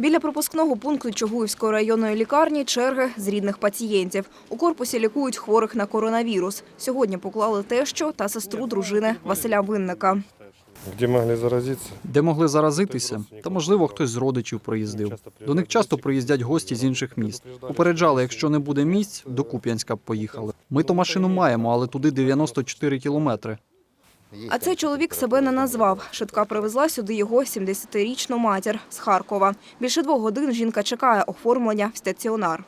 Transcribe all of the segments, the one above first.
Біля пропускного пункту Чугуївської районної лікарні черги з рідних пацієнтів. У корпусі лікують хворих на коронавірус. Сьогодні поклали тещу та сестру дружини Василя Винника. Где могли заразиться? де могли заразитися, та можливо хтось з родичів приїздив. До них часто приїздять гості з інших міст. Попереджали, якщо не буде місць, до Куп'янська поїхали. Ми то машину маємо, але туди 94 кілометри. А цей чоловік себе не назвав. Швидка привезла сюди його 70-річну матір з Харкова. Більше двох годин жінка чекає оформлення в стаціонар.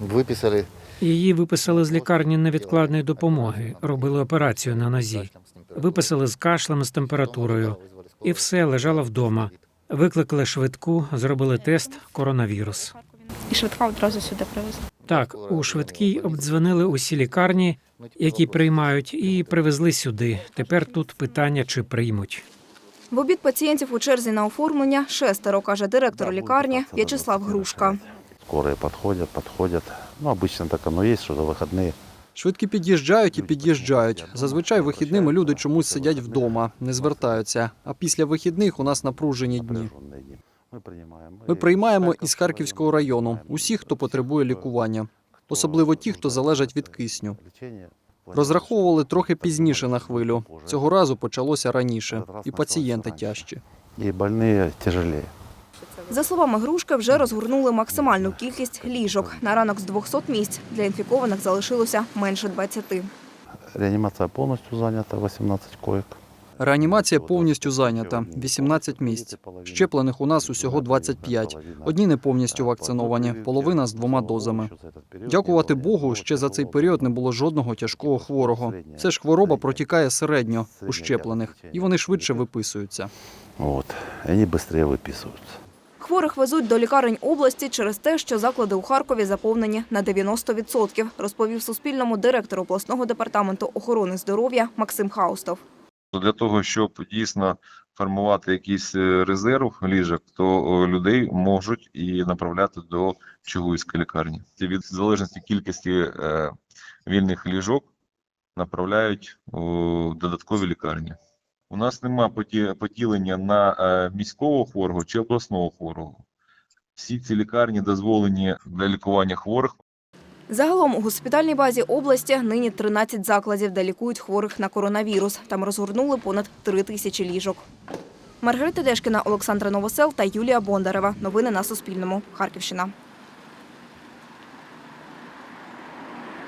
Виписали Її виписали з лікарні невідкладної допомоги, робили операцію на нозі. Виписали з кашлем, з температурою. І все лежала вдома. Викликали швидку, зробили тест коронавірус. І швидка одразу сюди привезла. Так, у швидкій обдзвонили усі лікарні, які приймають, і привезли сюди. Тепер тут питання, чи приймуть. В обід пацієнтів у черзі на оформлення шестеро, каже директор лікарні В'ячеслав Грушка. скорые подходят, подходят. Ну, обычно так оно есть, что за выходные. Швидкі під'їжджають і під'їжджають. Зазвичай вихідними люди чомусь сидять вдома, не звертаються. А після вихідних у нас напружені дні. Напряженные дни. Мы принимаем. Ми приймаємо із Харківського району усіх, хто потребує лікування, особливо ті, хто залежать від кисню. Лечение. Розраховували трохи пізніше на хвилю. Цього разу почалося раніше, і пацієнти тяжчі. И больные тяжелее. За словами Грушки, вже розгорнули максимальну кількість ліжок. На ранок з 200 місць для інфікованих залишилося менше 20. Реанимация полностью занята, 18 коек. Реанімація повністю зайнята 18 місць. Щеплених у нас усього 25. Одні не повністю вакциновані, половина з двома дозами. Дякувати Богу, ще за цей період не було жодного тяжкого хворого. Це ж хвороба протікає середньо у щеплених, і вони швидше виписуються. Вот. И они быстрее выписываются. Хворих везуть до лікарень області через те, що заклади у Харкові заповнені на 90%, розповів Суспільному директор обласного департаменту охорони здоров'я Максим Хаустов. То для того, щоб дійсно формувати якийсь е, резерв ліжок, то людей можуть і направляти до Чугуївської лікарні. Від залежності кількості е, вільних ліжок направляють у додаткові лікарні. У нас нема поділення на е, міського хворого чи обласного хворого. Всі ці лікарні дозволені для лікування хворих Загалом у госпітальній базі області нині 13 закладів, де лікують хворих на коронавірус. Там розгорнули понад 3 тисячі ліжок. Маргарита Дешкіна, Олександра Новосел та Юлія Бондарева. Новини на Суспільному. Харківщина.